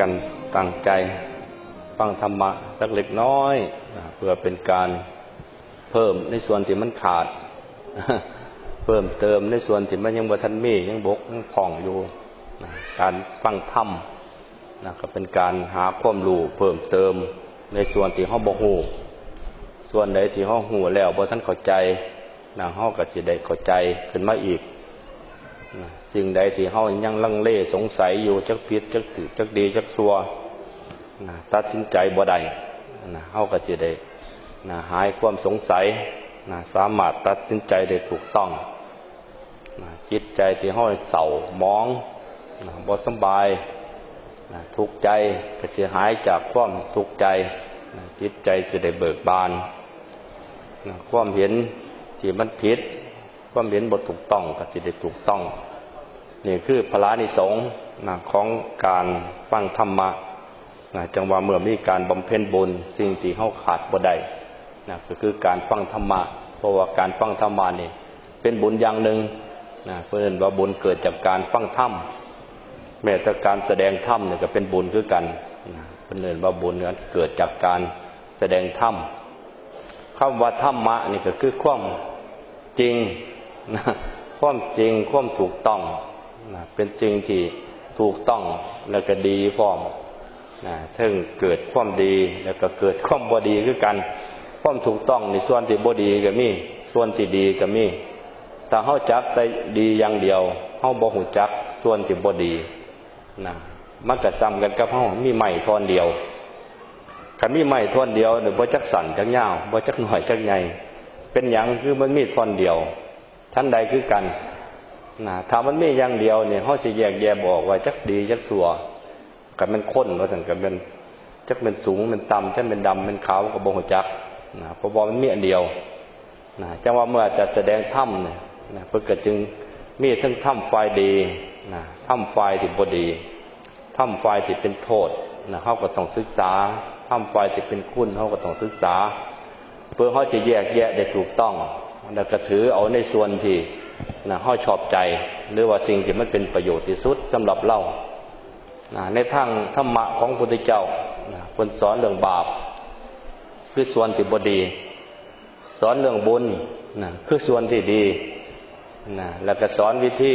กันตั้งใจฟังธรรมะสักเล็กน้อย เพื่อเป็นการเพิ่มในส่วนที่มันขาด เพิ่มเติมในส่วนที่มันยังบ่ทันมียังบกยังผ่องอยู่การฟังธรรมนะก็เป็นการหาความรู้เพิ่มเติมในส่วนที่เฮาบ่ฮู้ส่วนใดที่เฮาฮู้แล้วบ่ทันเข้าใจนะเฮาก็สิได้เข้าใจขึ้นมาอีก สิ่งใดที่เฮายังลังเลสงสัยอยู่จักผิดจักถูกจักดีจักชั่วนะตัดสินใจบ่ได้นะเฮาก็สิได้นะหายความสงสัยนะสามารถตัดสินใจได้ถูกต้องนะจิตใจที่เฮาเศร้ามองนะบ่สบายนะทุกข์ใจก็สิหายจากความทุกข์ใจนะจิตใจจะได้เบิกบานนะความเห็นที่มันผิด ความเห็นบ่ถูกต้องก็สิได้ถูกต้อง นี่คือพลานิสงส์นะของการฟังธรรมะนะจังหว่าเมื่อมีการบำเพ็ญบุญสิ่งที่เฮาขาดบ่ได้นะก็คือการฟังธรรมะเพราะว่าการฟังธรรมะนี่เป็นบุญอย่างหนึ่งนะเพื่อนว่าบุญเกิดจากการฟังธรรมแม้แต่การแสดงธรรมเนี่ยก็เป็นบุญคือกันนะเพื่อนว่าบุญนั้นเกิดจากการแสดงธรรมคำว่าธรรมะนี่ก็คือความจริง นะความจริงความถูกต้องนะเป็นจริงที่ถูกต้องแล้วก็ดีพร้อมนะถึงเกิดความดีแล้วก็เกิดความบ่ดีคือกัน ความถูกต้องในส่วนที่บ่ดีก็มี ส่วนที่ดีก็มีแต่เฮาจักแต่ดีอย่างเดียวเฮาบ่หูจักส่วนที่บ่ดีนะมันก็ซ้ำกันกับเฮามีไม้ท่อนเดียวคันมีไม้ท่อนเดียวเนี่ยบ่จักสั่นจักยาวบ่จักหน่อยจักใหญ่เป็นหยังคือมันมีท่อนเดียว ชั้นใดคือกันนะถ้ามันมีอย่างเดียวเนี่ยเขาจะแยกแยะบอกว่าจักดีจักสัวกันเป็นข้นว่าสั่งกันเป็นจักเป็นสูงเป็นต่ำชั้นเป็นดำเป็นขาวกับโบหจักนะเพราะว่ามันมีอันเดียวนะจังว่าเมื่อจะแสดงถ้ำเนี่ยนะเพื่อเกิดจึงมีทั้งถ้ำไฟดีนะถ้ำไฟที่บดีถ้ำไฟที่เป็นโทษนะเขาก็ต้องศึกษาถ้ำไฟที่เป็นคุณเขาก็ต้องศึกษา เพื่อเขาจะแยกแยะได้ถูกต้อง แล้วก็ถือเอาในส่วนที่นะห้อยชอบใจ หรือว่าสิ่งที่มันเป็นประโยชน์ที่สุดสำหรับเรานะในทางธรรมะของพระพุทธเจ้าคนสอนเรื่องบาป คือส่วนที่บดี สอนเรื่องบุญนะคือส่วนที่ดีนะแล้วก็สอนวิธี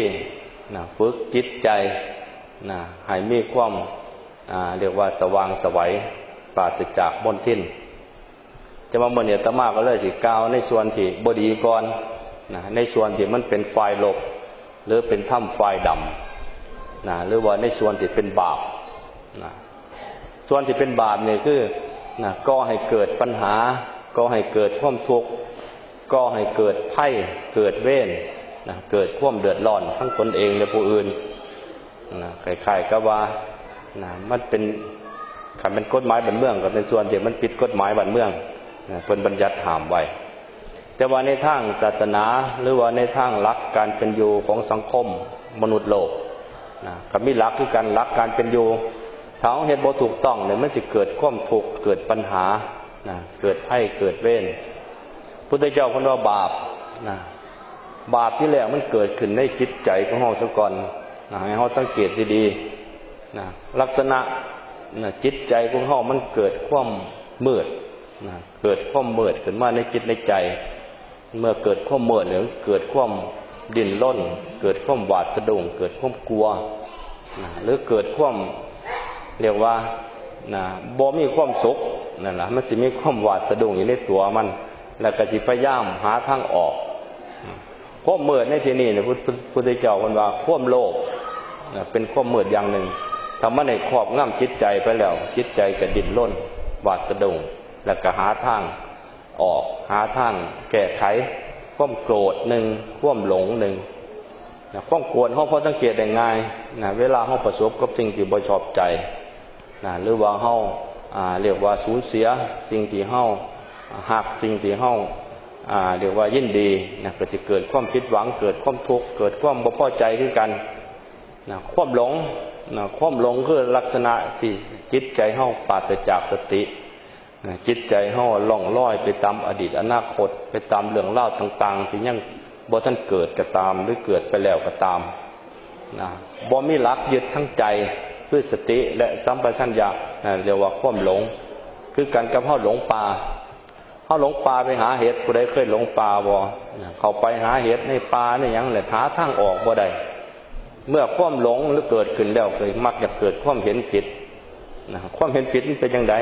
นะฝึกจิตใจนะให้มีความเรียกว่าสว่างสวัยปราศจากมลทิน จะมาเมื่อเนี่ยตมาก็เลยสิกาวในส่วนที่บดีก่อนนะในส่วนที่มันเป็นไฟลบ หรือเป็นถ้ำไฟดำนะหรือว่าในส่วนที่เป็นบาปนะส่วนที่เป็นบาปเนี่ยคือนะก็ให้เกิดปัญหา ก็ให้เกิดความทุกข์ก็ให้เกิดไพ่เกิดเว้นนะเกิดความเดือดร้อนทั้งตนเองและผู้อื่นนะคล้ายๆกับว่านะมันเป็นขันเป็นกฎหมายบันเมืองกับในส่วนที่มันผิดกฎหมายบันเมือง เป็นบัญญัติถามไว้ แต่ว่าในทางศาสนาหรือว่าในทางหลักการเป็นอยู่ของสังคมมนุษย์โลกนะก็มีหลักคือการหลักการเป็นอยู่ถ้าเหตุบ่ถูกต้องเนี่ยมันจะเกิดความทุกข์เกิดปัญหานะเกิดไพ่เกิดเว้นพุทธเจ้าคนว่าบาปนะบาปที่แรกมันเกิดขึ้นในจิตใจของเราซะก่อนนะให้เราสังเกตดีๆนะลักษณะนะจิตใจของเรามันเกิดความมืด นะเกิดความมืดขึ้นมาในจิตในใจ เมื่อเกิดความเมื่อหรือเกิดความดิ้นรนเกิดความหวาดสะดุงเกิดความกลัวนะหรือเกิดความเรียกว่านะบ่มีความสุขนั่นแหละมันจะมีความหวาดสะดุงอยู่ในตัวมัน แล้วก็จิพยายามหาทางออกความเมื่อในที่นี้เนี่ยพุทธเจ้าคนว่าความโลภเป็นความเมื่ออย่างหนึ่งทำมาในครอบง่ำจิตใจไปแล้ว จิตใจก็ดิ้นร่นหวาดสะดุง แล้วก็หาทางออกหาทางแก้ไขความโกรธหนึ่งความหลงหนึ่งนะความโกรธเขาพอสังเกตได้ง่ายนะเวลาเขาประสบกับสิ่งที่บ่ชอบใจนะหรือว่าเขาเรียกว่าสูญเสียสิ่งที่เขาหักสิ่งที่เขาเรียกว่ายินดีนะก็จะเกิดความผิดหวังเกิดความทุกข์เกิดความบ่พอใจขึ้นกันนะความหลงนะความหลงคือลักษณะที่จิตใจเขาปราศจากสติ จิตใจห่อล่องลอยไปตามอดีตอนาคต ไปตามเรื่องเล่าต่างๆที่ยังบ่ท่านเกิดก็ตามหรือเกิดไปแล้วก็ตามนะบ่มีหลักยึดทั้งใจคือสติและสัมปชัญญะเรียกว่าความหลง คือการกับเฮาหลงป่าเฮาหลงป่าไปหาเห็ดผู้ใดเคยหลงป่าบ่เข้าไปหาเห็ดในป่าในยังแหละหาทางออกบ่ได้เมื่อความหลงหรือเกิดขึ้นแล้วเคยมักจะเกิดความเห็นผิดนะความเห็นผิดเป็นยังไง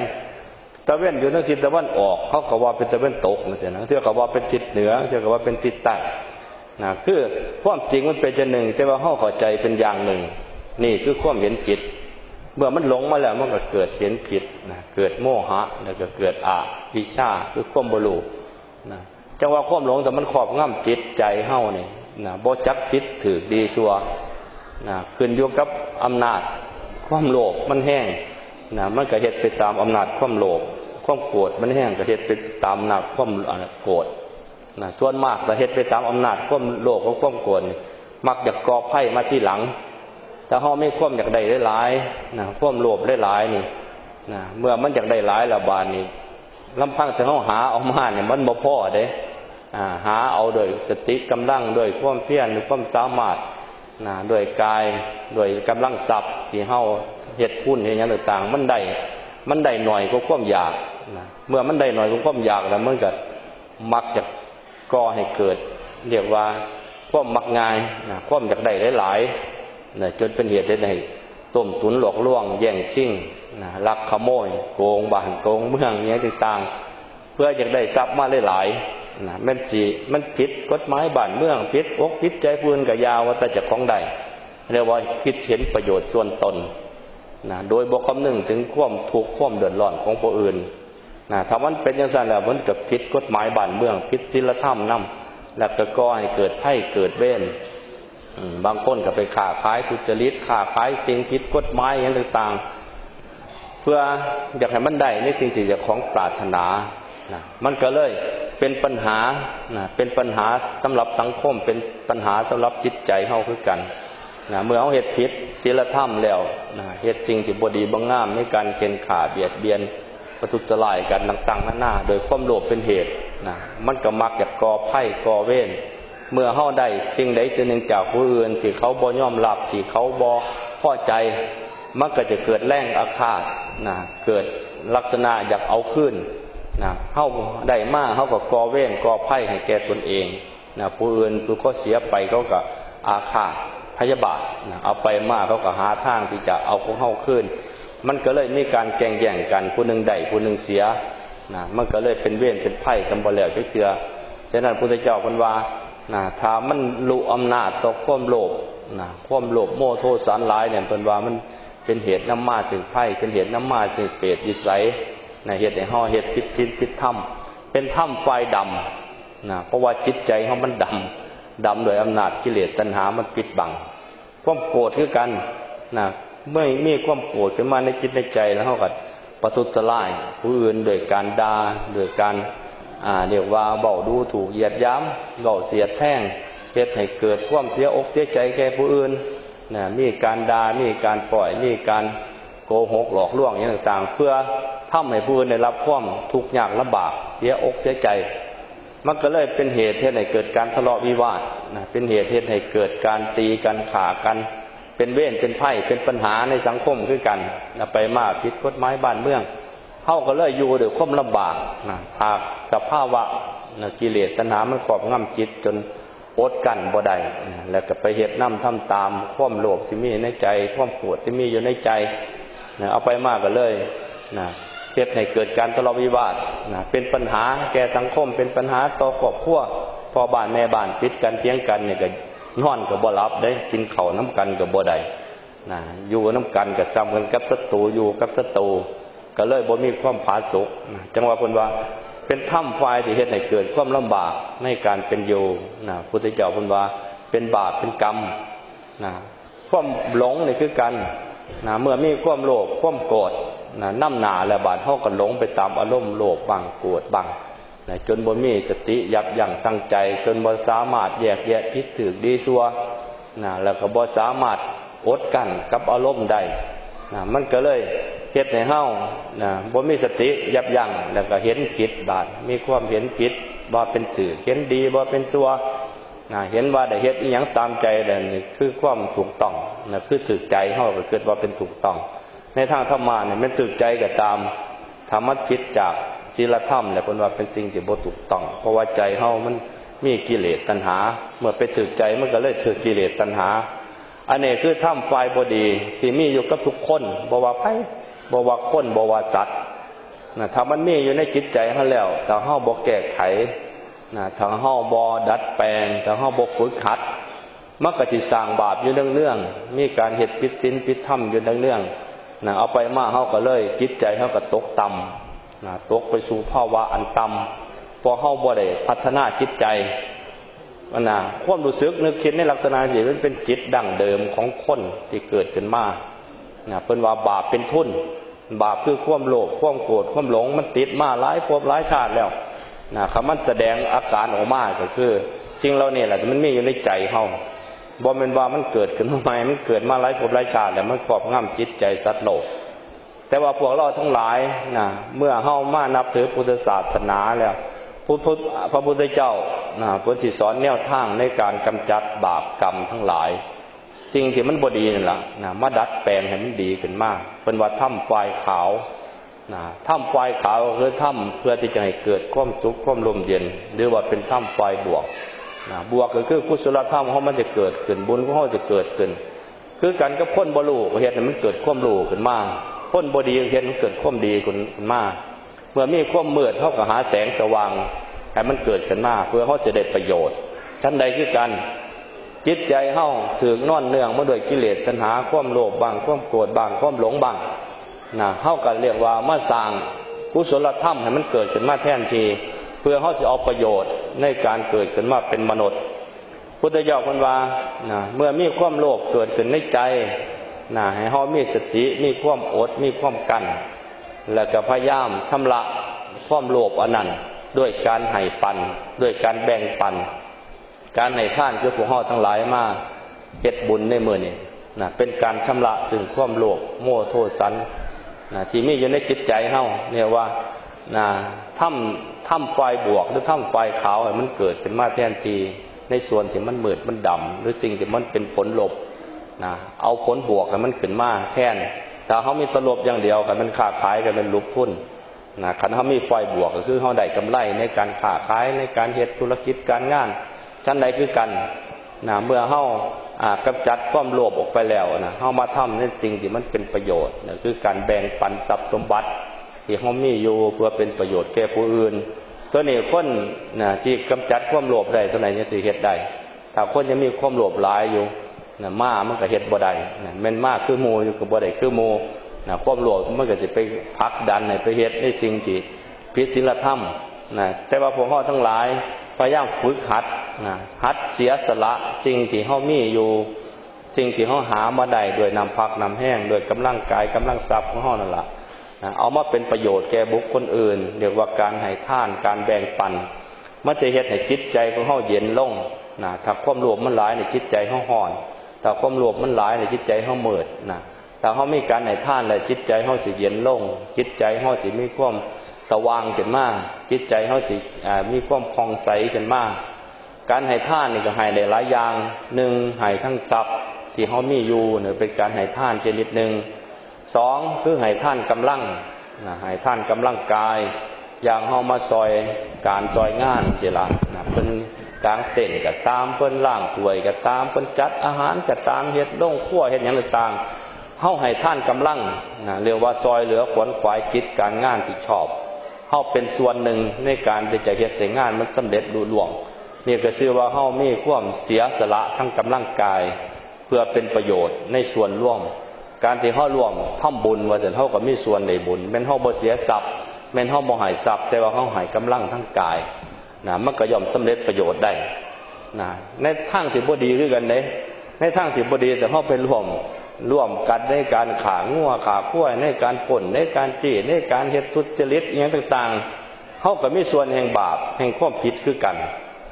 ตะเวนอยู่ทางทิศตะวันออกเขาก็ว่าเป็นตะเวนตกนะเสียนะเทื่อก็ว่าเป็นทิศเหนือเทื่อก็ว่าเป็นทิศใต้นะคือความจริงมันเป็นจะหนึ่ง แต่ว่าเขาเข้าใจเป็นอย่างหนึ่ง นี่คือความเห็นผิด เมื่อมันหลงมาแล้วมันก็เกิดเห็นผิดนะเกิดโมหะแล้วก็เกิดอาวิชาคือความบรูนะจังว่าความหลงแต่มันครอบง่ำจิตใจเฮาเนี่ยนะบ่จักผิดถือดีชัวนะขึ้นอยู่กับอำนาจ ความโลภมันแห้ง นะมันก็เฮ็ดไปตามอำนาจความโลภความโกรธมันแห้งก็เฮ็ดไปตามอำนาจความโกรธนะส่วนมากก็เฮ็ดไปตามอำนาจความโลภกับความโกรธมักอยากก่อไพ่มาที่หลัง แต่เฮาไม่ความอยากได้หลายนะความโลภหลายนี่นะเมื่อมันอยากได้หลายละบาดนี้ลำพังแต่เฮาหาออกมาเนี่ยมันบ่พอเด้อ่าหาเอาโดยสติกำลังโดยความเพียรหรือความสามารถ นะด้วยกายด้วยกำลังทรัพย์ที่เฮาเฮ็ดทุนเฮ็ดหยังต่างๆ มันได้มันได้หน่อยก็ความอยากนะเมื่อมันได้หน่อยก็ความอยากแล้วมันก็มักจะก่อให้เกิด เรียกว่าความมักง่ายนะความอยากได้หลายๆนะจนเป็นเหตุให้ต้มตุนหลอกลวง แย่งชิงนะลักขโมย โกงบ้านโกงเมืองเนี้ยต่างๆ เพื่ออยากได้ทรัพย์มาหลายๆ นะมันจีมันผิดกฎหมายบ้านเมืองผิดอกผิดใจพื้นกับยาวว่าแต่จะของใดเรียกว่าคิดเห็นประโยชน์ส่วนตนนะโดยบอกคำหนึ่งถึงความทุกข์ความเดือดร้อนของผู้อื่นนะถ้ามันเป็นอย่างนั้นแล้วมันจะผิดกฎหมายบ้านเมืองผิดศีลธรรมนำแล้วก็ก่อให้เกิดไพ่เกิดเว้นบางคนก็ไปขาขายทุจริตขาขายสิ่งผิดกฎหมายอย่างต่าง ๆ เพื่ออยากให้มันได้ในสิ่งที่จะของปรารถนา นะมันก็เลยเป็นปัญหานะเป็นปัญหาสำหรับสังคม เป็นปัญหาสำหรับจิตใจเฮาคือกันนะเมื่อเอาเหตุผิดศีลธรรมแล้วนะเหตุสิ่งที่บดีบังงามในการเข็นขาเบียดเบียนประทุษร้ายกันต่างๆหน้าโดยความโลภเป็นเหตุนะมันก็มักจะก่อไพ่ก่อเว้นเมื่อเฮาได้สิ่งใดสิ่งหนึ่งจากผู้อื่นที่เขาบ่ยอมรับที่เขาบ่พอใจมันก็จะเกิดแรงอาฆาตนะเกิดลักษณะอยากเอาขึ้น นะเฮาได้มาเฮาก็กอเว้นกอไพ่ให้แก่ตนเองนะผู้อื่นผู้ก็เสียไปเขาก็อาฆาตพยาบาทนะเอาไปมากเขาก็หาทางที่จะเอาของเฮาขึ้น มันก็เลยมีการแข่งแย่งกันผู้หนึ่งได้ผู้หนึ่งเสียนะมันก็เลยเป็นเว้นเป็นไพ่กันบ่แล้วเชื่อฉะนั้นพุทธเจ้าพันว่านะถ้ามันลุอำนาจต่อความโลภนะความโลภโมโทสันหลายเนี่ยเป็นว่ามันเป็นเหตุน้ำมาถึงไพ่เป็นเหตุน้ำมาถึงเปรตวิสัย นะเหตุในห่อเหตุพิษพิษพิษถ้ำเป็นถ้ำไฟดำนะเพราะว่าจิตใจเขามันดำดำโดยอำนาจกิเลสตัณหามันปิดบังความโกรธคือกันนะเมื่อมีความโกรธขึ้นมาในจิตในใจแล้วเขาก็ประทุษร้ายผู้อื่นโดยการด่าโดยการอ่าเรียกว่าเบาดูถูกเหยียดย้ำเบาเสียดแท่งเหตุให้เกิดความเสียอกเสียใจแก่ผู้อื่นนะมีการดา่ามีการปล่อยมีการ โกหกหลอกลวงอย่างต่างๆ เพื่อทำให้ผู้อื่นได้รับความทุกข์ยากลำบากเสียอกเสียใจ มันก็เลยเป็นเหตุให้เกิดการทะเลาะวิวาทนะเป็นเหตุให้เกิดการตีกันขากัน เป็นเว้นเป็นไพ่เป็นปัญหาในสังคมคือกันนะไปมากผิดกฎหมายบ้านเมืองเข้าก็เลยอยู่ด้วยความลำบากนะหากสภาวะนะกิเลสตัณหามันครอบงำจิตจนอดกันบ่ได้แล้วก็ไปเหตุน้ำทำตาม ความโลภที่มีในใจ ความปวดที่มีอยู่ในใจ นะเอาไปมากก็เลยนะเหตุให้เกิดการทะเลาะวิวาทนะเป็นปัญหาแก่สังคม เป็นปัญหาต่อครอบครัวพ่อบ้านแม่บ้านปิดกันเทียงกันเนี่ยก็นอนกับบ่รับได้กินเข่าน้ำกันกับบ่ได้นะอยู่น้ำกันกับซ้ำกันกับศัตรูอยู่กับศัตรูก็เลยบ่มีความผาสุกจังหวะคนว่าเป็นถ้ำไฟที่เหตุให้เกิดความลำบากในการเป็นอยู่นะพุทธเจ้าคนว่าเป็นบาปเป็นกรรมนะความหลงนี่คือกัน นะเมื่อมีความโลภความโกรธนะน้ำหนาและบาดเท่ากันหลงไปตามอารมณ์โลภบังโกรธบังนะจนบ่มีสติยับยั้งตั้งใจ จนบ่สามารถแยกแยะพิษถือดีซัวนะแล้วก็บ่สามารถอดกันกับอารมณ์ได้นะมันก็เลยเฮ็ดในเฮานะบ่มีสติยับยั้งแล้วก็เห็นผิดบาดมีความเห็นผิดบ่เป็นถือเห็นดีบ่เป็นตัว นะเห็นว่าได้เฮ็ดอีหยังตามใจแต่นี่คือความถูกต้องนะคือถึกใจเฮาก็เกิดว่าเป็นถูกต้อง ในทางธรรมะเนี่ยมันถึกใจก็ตามธรรมะผิดจากศีลธรรมแหละเพิ่นว่าเป็นสิ่งที่บ่ถูกต้อง เพราะว่าใจเฮามันมีกิเลสตัณหา เมื่อไปถึกใจมันก็เลยถึกกิเลสตัณหาอันนี้คือถ้ำไฟบดีที่มีอยู่กับทุกคนบวาไผบ่ว่าคนบวาจัดนะถ้ามันมีอยู่ในจิตใจเฮาแล้วแต่เฮาบ่แก้ไข นะถ้าเฮาบ่ดัดแปลงถ้าเฮาบ่ฝึกหัดมันก็สิสร้างบาปอยู่เรื่องๆมีการเฮ็ดผิดศีลผิดธรรมอยู่เรื่องๆนะเอาไปมาเฮาก็เลยจิตใจเฮาก็ตกต่ำนะตกไปสู่ภาวะอันต่ำพอเฮาบ่ได้พัฒนาจิตใจมันนะความรู้สึกนึกคิดในลักษณะที่มันเป็นจิตดั้งเดิมของคนที่เกิดขึ้นมานะเพิ่นว่าบาปเป็นทุน บาปคือความโลภความโกรธความหลงมันติดมาหลายภพหลายชาติแล้ว นะคำมันแสดงอาการออกมาก็คือสิ่งเราเนี่ยแหละมันมีอยู่ในใจเฮาบ่เป็นว่ามันเกิดขึ้นมาใหมมันเกิดมาหลายภพหลายชาติแล้วมันครอบงำจิตใจสัตว์โลก แต่ว่าพวกเราทั้งหลายนะเมื่อเฮามานับถือพุทธศาสนาแล้วพุทธพระพุทธเจ้านะพุทธิสอนแนวทางในการกำจัดบาปกรรมทั้งหลาย สิ่งที่มันบดีนั่นแหละนะมาดัดแปลงให้มันดีขึ้นมากเป็นว่าถ้ำไฟขาว นะถ้ำไฟขาวคือถ้ำเพื่อที่จะให้เกิดความสุขความลมเย็น หรือว่าเป็นถ้ำไฟบวกนะบวกก็คือกุศลธรรมเขามันจะเกิดขึ้นบุญของเขาจะเกิดขึ้น คือกันกับพ้นบลูเหตุนั้นมันเกิดความรู้ขึ้นมาพ้นบดีเหตุมันเกิดความดีขึ้นมาเมื่อมีความมืดเขาก็หาแสงสว่างให้มันเกิดขึ้นมาเพื่อเขาจะได้ประโยชน์ชั้นใดคือกันจิตใจเฮาถือนอนเนื่องมาด้วยกิเลสตัณหาความโลภบางความโกรธบางความหลงบาง นะเฮากันเรียกว่ามาสร้างกุศลธรรมให้มันเกิดขึ้นมาแทนทีเพื่อเขาจะเอาประโยชน์ในการเกิดขึ้นมาเป็นมนุษย์ พุทธเจ้าคนวานะเมื่อมีความโลภเกิดขึ้นในใจนะให้เฮามีสติมีความอดมีความกันแล้วก็พยายามชำระความโลภอันนั้นด้วยการให้ปันด้วยการแบ่งปัน การให้ท่านคือพวกห่อทั้งหลายมาเฮ็ดบุญในมือนี่นะเป็นการชำระถึงความโลภโมโทสัน นะที่มีอยู่ในจิตใจเฮาเนี่ยว่านะถ้ำถ้ำไฟบวกหรือถ้ำไฟขาวมันเกิดขึ้นมาแทนทีในส่วนที่มันมืดมันดำหรือสิ่งที่มันเป็นผลลบนะเอาผลบวกกันมันขึ้นมาแทนแต่เขามีตลบอย่างเดียวกันมันขาดขายกันเป็นลุกทุนนะคันเขามีไฟบวกก็คือเขาได้กำไรในการค้าขายในการเหตุธุรกิจการงานชั้นใดคือกันนะเมื่อเขา กำจัดความโลภออกไปแล้วนะเข้ามาทำในสิ่งที่มันเป็นประโยชน์นะคือการแบ่งปันทรัพย์สมบัติ ที่เขามีอยู่เพื่อเป็นประโยชน์แก่ผู้อื่น ตัวนี้คนนะที่กำจัดความโลภได้ตัวไหนเนี่ยสิเหตุได้ถ้าคนยังมีความโลภหลายอยู่นะมามันก็เหตุบ่ได้นะแม่นมากคือโมอยู่กับบ่ได้คือโมนะความโลภมันก็จะไปพักดันในไปเหตุในสิ่งที่พิศีลธรรมนะแต่ว่าพวกเขาทั้งหลาย พยายามฝึกหัดนะหัดเสียสละสิ่งที่เขามีอยู่สิ่งที่เขาหามาได้โดยนำพักนำแห้งโดยกำลังกายกำลังทรัพย์ของเขานั่นแหละนะเอามาเป็นประโยชน์แก่บุคคลอื่นเรียกว่าการให้ท่านการแบ่งปันมันจะเฮ็ดให้จิตใจของเขาเย็นลงนะถ้าความโลภมันหลายในจิตใจเขาห่อนถ้าความโลภมันหลายในจิตใจเขาเมิดนะถ้าเขามีการให้ท่านแล้วจิตใจเขาสิเย็นลง จิตใจเขาสิมีความ ว่างขึ้นมาจิตใจเขาสิมีความพองใสขึ้นมาการให้ท่านนี่ก็ให้หลายอย่างหนึ่งให้ทั้งทรัพย์ที่เขามีอยู่เนี่ยเป็นการให้ท่านชนิดหนึ่งสองคือให้ท่านกำลังนะให้ท่านกำลังกาย อย่างเขามาซอยการซอยงานเจละนะเป็นกลางเต้นกับตามเพิ่นล่างป่วยกับตามเพิ่นจัดอาหารกับตามเฮ็ดล่งขั้วเฮ็ดอย่างต่างเฮาให้ท่านกำลังนะเรียกว่าซอยเหลือขวนขวายจิตการงานที่ชอบ เฮาเป็นส่วนหนึ่งในการที่จะเฮ็ดแต่งานมันสำเร็จลุล่วงนี่ก็ชื่อว่าเฮามีความเสียสละทั้งกำลังกาย เพื่อเป็นประโยชน์ในส่วนร่วม การที่เฮาร่วมทำบุญว่าจะเฮาก็มีส่วนในบุญแม่นเฮาบ่เสียทรัพย์แม่นเฮาบ่หายทรัพย์แต่ว่าเฮาหายกำลังทั้งกายนะมันก็ย่อมสำเร็จประโยชน์ได้นะในทางที่บ่ดีคือกันเด้ในทางที่บ่ดีแต่เฮาไปร่วม ร่วมกันในการขางัวขาขั้วในการป่นในการจีในการเฮ็ดทุจริตอย่างต่างๆเขาก็มีส่วนแห่งบาปแห่งความผิดคือกัน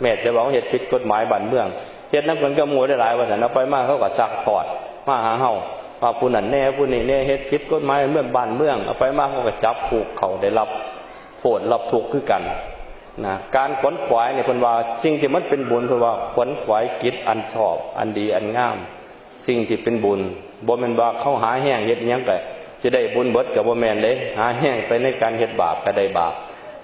แม้จะบอกเฮ็ดผิดกฎหมายบ้านเมืองเฮ็ดน้ำคนก็มัวได้หลายวันเอาไปมากเขาก็ซักถอดมาหาเฮาว่าผู้นั้นแน่ผู้นี้แน่เฮ็ดผิดกฎหมายเมื่อบ้านเมืองเอาไปมากเขาก็จับผูกเขาได้รับโทษรับทุกข์คือกันนะการขวนขวายเนี่ยเพิ่นว่าสิ่งที่มันเป็นบุญเพิ่นว่าขวนขวายกิจอันชอบ อันดีอันงาม สิ่งที่เป็นบุญบ่แม่นว่าเข้าหาแห้งเฮ็ดยังก็จะได้บุญเบิดก็บ่แม่นเด้หาแห้งไปในการเฮ็ดบาปก็ได้บาป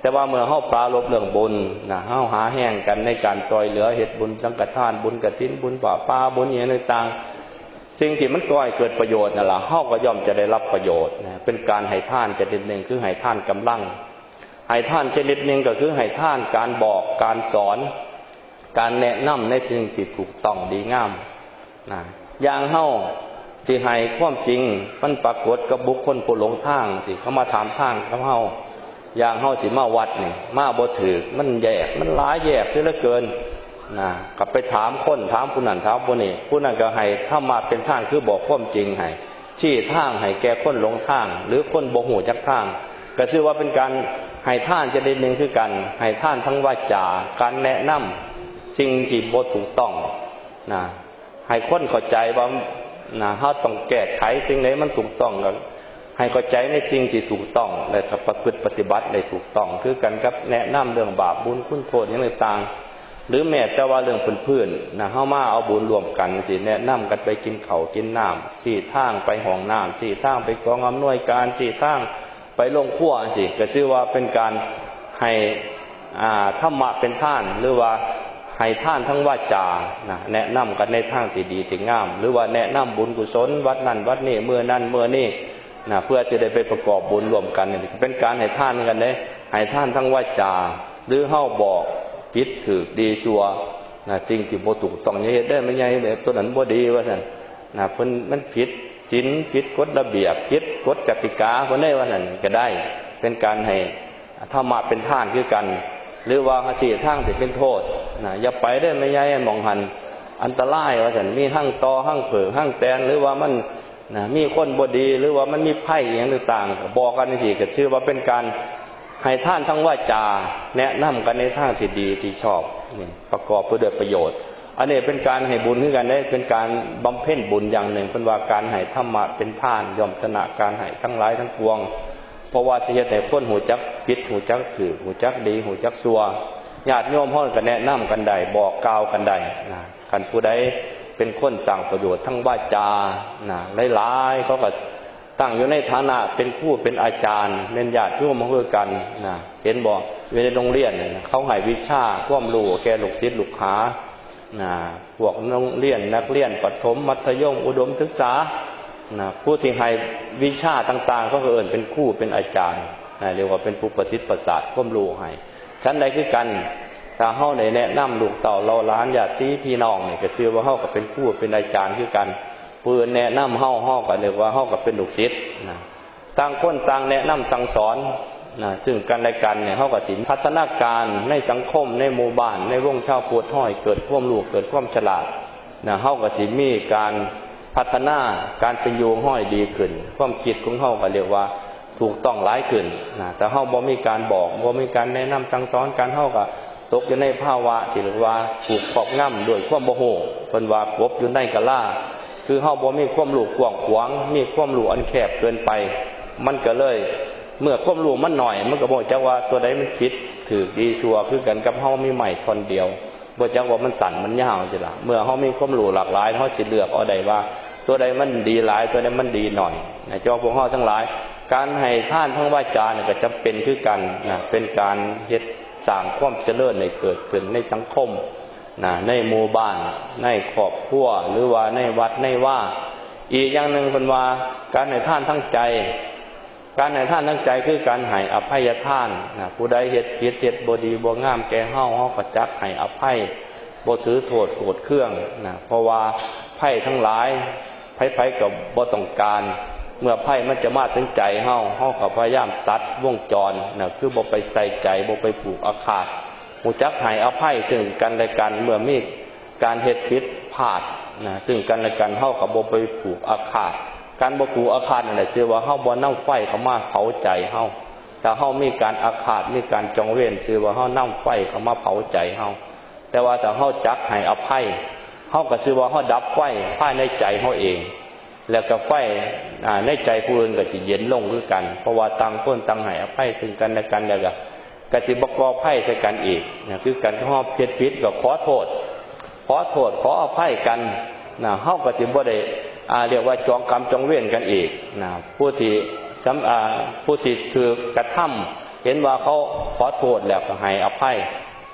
แต่ว่าเมื่อเฮาปราลบเรื่องบุญนะเฮาหาแห้งกันในการซอยเหลือเฮ็ดบุญสังฆทานบุญกฐินบุญป่าป่าบุญอหยังต่างๆสิ่งที่มันก่อให้เกิดประโยชน์นั่นล่ะเฮาก็ย่อมจะได้รับประโยชน์นะเป็นการให้ทานชนิดหนึ่งคือให้ทานกำลังให้ท่านชนิดหนึ่งก็คือให้ท่านการบอกการสอน การแนะนำในสิ่งที่ถูกต้องดีงามนะ อย่างเฮาที่ให้ความจริง มันปรากฏกับบุคคลผู้หลงทางสิเขามาถามทางกับเฮาอย่างเฮาสิมาวัดนี่มาบ่ถือมันแยกมันหลายแยกเสียเหลือเกินนะกลับไปถามคนถามผู้นั้นถามผู้นี้ผู้นั้นก็ให้ถ้ามาเป็นทางคือบอกความจริงให้ชี้ทางให้แก่คนหลงทาง หรือคนบ่หูจักทาง ก็ชื่อว่าเป็นการให้ท่านจะได้หนึ่งคือกันให้ท่านทั้งวาจาการแนะนำสิ่งที่บ่ถูกต้องนะ ให้คนเข้าใจว่านะเฮาต้องแก้ไขสิ่งไหนมันถูกต้องก็ให้เข้าใจในสิ่งที่ถูกต้องและประพฤติปฏิบัติได้ถูกต้อง คือกันกับแนะนำเรื่องบาปบุญคุณโทษอย่างต่างหรือแม้แต่ว่าเรื่องพื้นๆนะเฮามาเอาบุญรวมกันสิแนะนำกันไปกินเขา่ากินน้ำสี่ทางไปห้องน้ำสี่ทางไปกองอำนวยการสี่ทางไปลงขั้วสิก็ชื่อว่าเป็นการให้ธรรมะเป็นท่าน หรือว่า ให้ท่านทั้งว่าจานะแนะนำกันในทางที่ดีที่งาม หรือว่าแนะนำบุญกุศล วัดนั้นวัดนี้เมื่อนั้นเมื่อนี้นะเพื่อจะได้ไปประกอบบุญรวมกันนี่เป็นการให้ท่านกันเลยให้ท่านทั้งว่าจา หรือเฮ้าบอกผิดถือดีชัวนะจริงที่โบถูกต้องเหตุได้ไม่ใช่เลยตัวนั้นบ่ดีว่าท่านนะเพิ่นมันผิดจินผิดกฎระเบียบผิดกฎกติกาคนได้ว่านั่นก็ได้ เป็นการให้ธรรมะเป็นท่านคือกัน หรือว่าสีพทางที่เป็นโทษนะอย่าไปได้ไม่ย้ายมองหัน อันตรายว่าสันมีห้างตอห้างเผือห้างแตนหรือว่ามันนะมีคนบดีหรือว่ามันมีไพ่อย่างต่างๆบอกกันสิก็ชื่อว่าเป็นการให้ท่านทั้งว่าจาแนะนำกันในทางที่ดีที่ชอบนี่ประกอบเพื่อเดือประโยชน์ อันนี้เป็นการให้บุญขึ้นกันได้เป็นการบำเพ็ญบุญอย่างหนึ่งเป็นว่าการให้ธรรมะเป็นท่านยอมชนะการให้ทั้งหลายทั้งปวง ราะว่าที่จะแต่พ้นหูจักพิษหูจักถือหูจักดีหูจักซัวญาติโยมห้องกันแนะนำกันได้บอกกล่าวกันได้นะกันผู้ใดเป็นคนสั่งประโยชน์ทั้งว่าจานะหลายๆเขาก็ตั้งอยู่ในฐานะเป็นผู้เป็นอาจารย์เป็นญาติโยมมือกันนะเห็นบอกเวลาโรงเรียนเขาให้วิชาความรู้แก่ลูกศิษย์ลูกหานะพวกนักเรียนนักเรียนปฐมมัธยมอุดมศึกษา นะผู้ที่ให้วิชาต่าง ๆ ก็เอิญเป็นคู่เป็นอาจารย์นะเรียกว่าเป็นผู้ประสิประสาทควมรู้ให้ชั้นใดคือกันถ้าเฮาในแนะนำลูกเต่าเราล้านญาติพี่น้องเนี่ยก็เชื่อว่าเฮากับเป็นคู่เป็นอาจารย์คือกันปืนแนะนำเฮาเฮาก็เรียกว่าเฮากับเป็นลูกศิษย์นะต่างคนต่างแนะนำสั่งสอนนะซึ่งกันและกันเนี่ยเขาก็สินพัฒนาการในสังคมในหมู่บ้านในวงชาวปวดห้อยเกิดความรู้เกิดความฉลาดนะเขาก็สิมีการ พัฒนาการเป็นอยู่ห้อยดีขึ้น ความคิดของเขาก็เรียกว่าถูกต้องหลายขึ้นนะแต่เขาบ่มีการบอกบ่มีการแนะนำสั่งสอนการเขาก็ตกอยู่ในภาวะที่เรียกว่าถูกครอบง่ำด้วยความโมโหเป็นว่าคบอยู่ในกะล่าคือเขาบ่มีความรู้กว้างขวาง มีความรู้อันแคบเกินไป มันก็เลย เมื่อควบรู้มันหน่อย มันก็บอกจักว่าตัวใดมันคิดถือดีชัวคือกันกับเฮามีใหม่คนเดียวบอกจักว่ามันสั่นมันยาวจิละเมื่อเฮามีควบรู้หลากหลายเฮาสิเลือกเอาใดว่า ตัวใดมันดีหลายตัวใดมันดีหน่อยนะเจ้าพวกเฮาทั้งหลาย การให้ท่านทั้งวาจาเนี่ยก็จำเป็นคือกันนะเป็นการเฮ็ดสร้างความเจริญในเกิดขึ้นในสังคมนะในหมู่บ้าน ในครอบครัวหรือว่าในวัดในว่า อีกอย่างหนึ่งเป็นว่าการให้ท่านทั้งใจ การให้ท่านทั้งใจคือการให้อภัยท่านนะผู้ใดเหตุผิดเหตุบดีบงามแก่เฮาเฮาก็จักให้อภัยบ่ถือโทษโกรธเครื่องนะเพราะว่าไพ่ทั้งหลาย ไพ่ไพ่กับบ่ต้องการ เมื่อไพ่มันจะมาถึงใจเฮาเฮาก็พยายามตัดวงจรนะคือบ่ไปใส่ใจบ่ไปผูกอาฆาตหูจักให้อภัยซึ่งกันและกันเมื่อมีการเหตุผิดพลาดนะซึ่งกันและกันเฮากับบ่ไปผูกอาฆาตการบกูอาคารนั่นแหละชื่อว่าเฮาบ่นั่งไฟเขามาเผาใจเฮาถ้าเฮามีการอาฆาตมีการจองเวรชื่อว่าเฮานั่งไฟเขามาเผาใจเฮาแต่ว่าถ้าเฮาจักให้อภัย เฮาก็ชื่อว่าเฮาดับไฟภายในใจเฮาเอง แล้วก็ไฟในใจผู้อื่นก็จะเย็นลงด้วยกัน เพราะว่าต่างคนต่างให้อภัยซึ่งกันและกันแล้วก็กสิบกอไพ่ใส่กันอีกนะคือการข้อเพียรพิษก็ขอโทษ ขอโทษขออภัยกันนะเฮาก็สิบ่ได้เรียกว่าจองกรรมจองเวรกันอีกนะผู้ที่สำผู้ที่ถือกระทำเห็นว่าเขาขอโทษแล้วก็ให้อภัย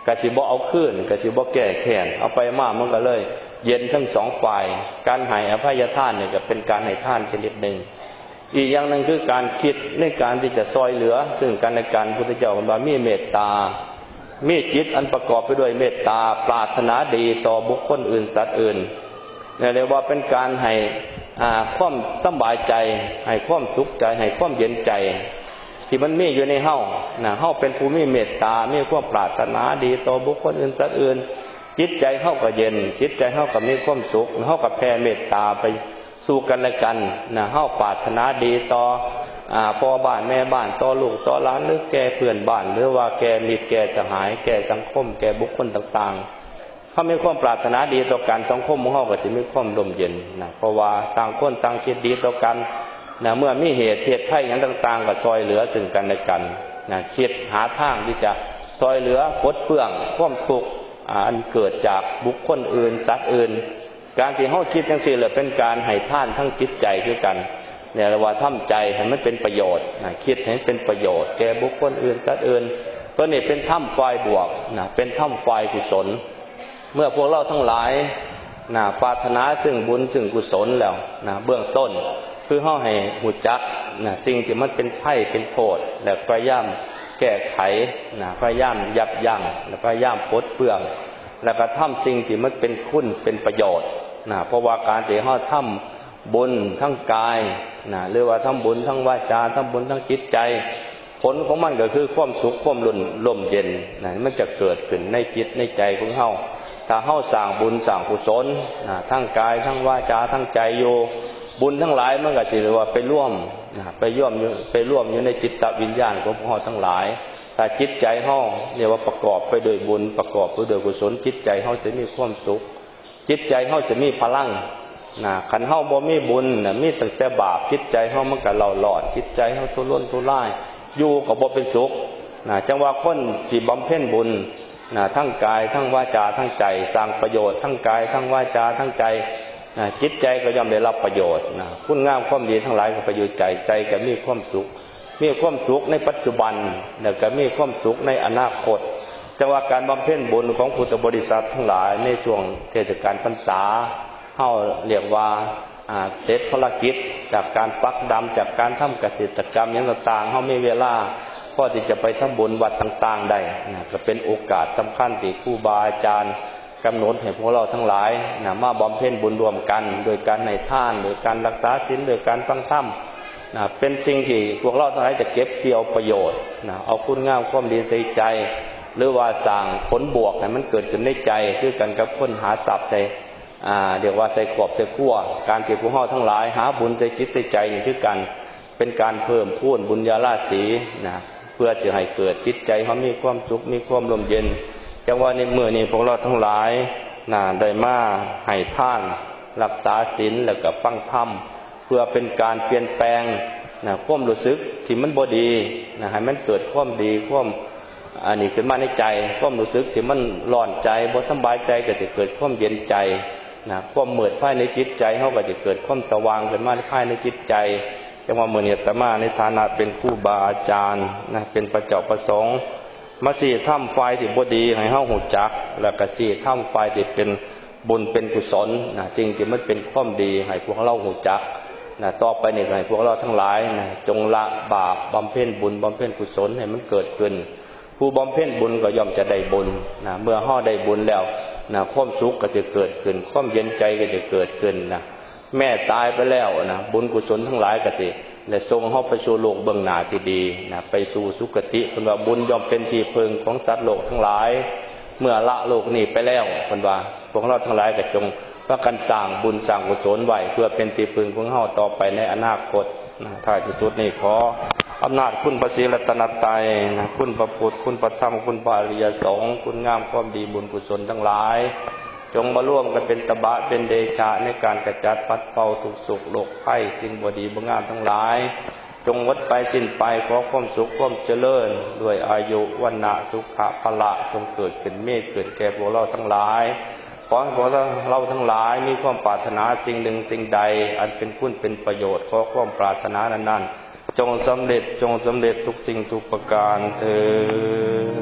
กะสิบ่เอาคืนกะสิบ่แก้แค้นเอาไปมามันก็เลย เย็นทั้งสองฝ่าย การให้อภัยทานเนี่ยก็เป็นการให้ทานชนิดหนึ่งอีกอย่างหนึ่งคือการคิดในการที่จะซอยเหลือ ซึ่งการในการพุทธเจ้าบอกว่ามีเมตตามีจิตอันประกอบไปด้วยเมตตาปรารถนาดีต่อบุคคลอื่นสัตว์อื่นเนี่ยเรียกว่าเป็นการให้ความสบายใจ ให้ความสุขใจ ให้ความเย็นใจ ที่มันมีอยู่ในเฮานะเฮาเป็นผู้มีเมตตามีความปรารถนาดีต่อบุคคลอื่นสัตว์อื่น จิตใจเฮาก็เย็น จิตใจเฮาก็มีความสุขเฮาก็แผ่เมตตาไปสู่กันและกันนะเฮาปรารถนาดีต่อพ่อบ้านแม่บ้านต่อลูกต่อหลานหรือแก่เพื่อนบ้านหรือว่าแก่มิตรแก่สหาย แก่สังคม แก่บุคคลต่างๆเขามีความปรารถนาดีต่อกันสังคมของเขาก็จะมีความร่มเย็นนะเพราะว่าต่างคนต่างคิดดีต่อกัน นะเมื่อมีเหตุเหตุไถ่อย่างต่าง ๆ ก็ซอยเหลือถึงกันและกันนะคิดหาทางที่จะซอยเหลือปลดเปลื้องความทุขอันเกิดจากบุคคลอื่นสัตว์อื่น การที่เขาคิดทั้งสี่เหลยเป็นการให้ท่านทั้งจิตใจคือกันเนี่ยเราว่าทำใจให้มันเป็นประโยชน์นะคิดให้เป็นประโยชน์ แก่บุคคลอื่นสัตว์อื่นตัวนี้เป็นถ้ำไฟบวกนะเป็นถ้ำไฟกุศล เมื่อพวกเราทั้งหลายนะปรารถนาซึ่งบุญซึ่งกุศลแล้วนะเบื้องต้น คือเฮาให้หูจักนะสิ่งที่มันเป็นไพ่เป็นโทษ และพยายามแก้ไขนะพยายามยับยั้งและพยายามปลดเปลื้อง แล้วก็ทำสิ่งที่มันเป็นคุณเป็นประโยชน์นะเพราะว่าการที่เฮาทำบุญทั้งกายนะหรือว่าทำบุญทั้งวาจาทำบุญทั้งจิตใจ ผลของมันก็คือความสุขความลุ่นลมเย็นนะมันจะเกิดขึ้นในจิตในใจของเฮาถ้าเฮาสร้างบุญสร้างกุศลนะทั้งกายทั้งวาจาทั้งใจอยู่ บุญทั้งหลายมันก็จะเรียกว่าไปร่วมนะไปร่วมอยู่ไปร่วมอยู่ในจิตตวิญญาณของพวกเราทั้งหลายถ้าจิตใจเฮาเรียกว่าประกอบไปด้วยบุญประกอบไปด้วยกุศลจิตใจเฮาจะมีความสุข จิตใจเขาจะมีพลังนะขันเฮาบ่มีบุญนะมีตั้งแต่บาปจิตใจเฮามันก็เราหลอดจิตใจเฮาทุรนทุรายอยู่กับบ่เป็นสุขนะจังว่าคนที่บำเพ็ญบุญนะทั้งกายทั้งวาจาทั้งใจสร้างประโยชน์ทั้งกายทั้งวาจาทั้งใจ จิตใจก็ย่อมได้รับประโยชน์นะคุณงามความดีทั้งหลายก็ประโยชน์ใจใจก็มีความสุข มีความสุขในปัจจุบันแล้วก็มีความสุขในอนาคตจังว่าการบำเพ็ญบุญของพุทธบริษัททั้งหลายในช่วงเทศกาลพรรษาเข้าเรียกว่าเสร็จภารกิจจากการปักดำจากการทำเกษตรกรรมอย่างต่างๆเขาไม่เวลาพอที่จะไปทำบุญวัดต่างๆได้นะก็เป็นโอกาสสำคัญที่ครูบาอาจารย์ กำหนดให้พวกเราทั้งหลายนะมาบำเพ็ญบุญรวมกัน โดยการในท่าน โดยการรักษาศีลโดยการฟังธรรมนะเป็นสิ่งที่พวกเราทั้งหลายจะเก็บเกี่ยวประโยชน์นะเอาคุณงามความดีใส่ใจ หรือว่าสั่งผลบวกให้มันเกิดขึ้นในใจคือกันกับคนหาทรัพย์ใส่เดี๋ยวว่าใส่ขอบใส่ขั้วการเก็บผู้ห่อทั้งหลาย หาบุญใจจิตใจใจนี่คือกันเป็นการเพิ่มพูนบุญญาลาสีนะเพื่อจะให้เกิดจิตใจเขามีความสุขมีความลมเย็น จังว่าในเมื่อนี้พวกเราทั้งหลายน่ะได้มาให้ท่าน รักษาศีลแล้วก็ฟังธรรมเพื่อเป็นการเปลี่ยนแปลงนะความรู้สึกที่มันบดีนะให้มันเกิดความดีความอันนี้ขึ้นมาในใจความรู้สึกที่มันร้อนใจบ่สบายใจก็จะเกิดความเย็นใจนะความเมืดภายในจิตใจเขาก็จะเกิดความสว่างขึ้นมาภายในจิตใจจังว่าเมื่อเนี่ยตมาในฐานะเป็นครูบาอาจารย์นะเป็นประเจ้าประสงค์ มาสีถ้ำไฟที่บดีให้เฮาหูจัก แล้วก็สีถ้ำไฟที่เป็นบุญเป็นกุศลนะจริงที่มันเป็นความดีให้พวกเราหูจักนะต่อไปนี่ให้พวกเราทั้งหลายนะจงละบาปบำเพ็ญบุญบำเพ็ญกุศลให้มันเกิดขึ้น ผู้บำเพ็ญบุญก็ย่อมจะได้บุญนะเมื่อห่อได้บุญแล้วนะความสุขก็จะเกิดขึ้น ความเย็นใจก็จะเกิดขึ้นนะแม่ตายไปแล้วนะบุญกุศลทั้งหลายก็จะ และทรงหอไปสู่โลกเบื้องหน้าที่ดีนะไปสู่สุคติคนว่าบุญย่อมเป็นที่พึงของสัตว์โลกทั้งหลาย เมื่อละโลกนี้ไปแล้วคนว่าพวกเราทั้งหลายก็จงว่ากันสร้างบุญสร้างกุศลไว้เพื่อเป็นที่พึงของเฮาต่อไปในอนาคตนะท้ายที่สุดนี่ขออำนาจคุณพระศรีรัตนตรัยนะคุณพระพุทธคุณพระธรรมคุณพระอริยสงฆ์คุณงามความดีบุญกุศลทั้งหลาย จงมาร่วมกันเป็นตบะเป็นเดชะในการกระจัดปัดเป่าทุกสุขโลกไพ่สิ่งบดีบงามทั้งหลาย จงวัดไปสิ้นไปขอความสุขความเจริญ ด้วยอายุวันนะสุขะพละจงเกิดเป็นเมฆเกิดแก่พวกเราทั้งหลายขอให้พวกเราทั้งหลายมีความปรารถนาสิ่งหนึ่งสิ่งใด อันเป็นคุณเป็นประโยชน์ขอความปรารถนานั้นๆจงสำเร็จจงสำเร็จทุกสิ่งทุกประการเถิด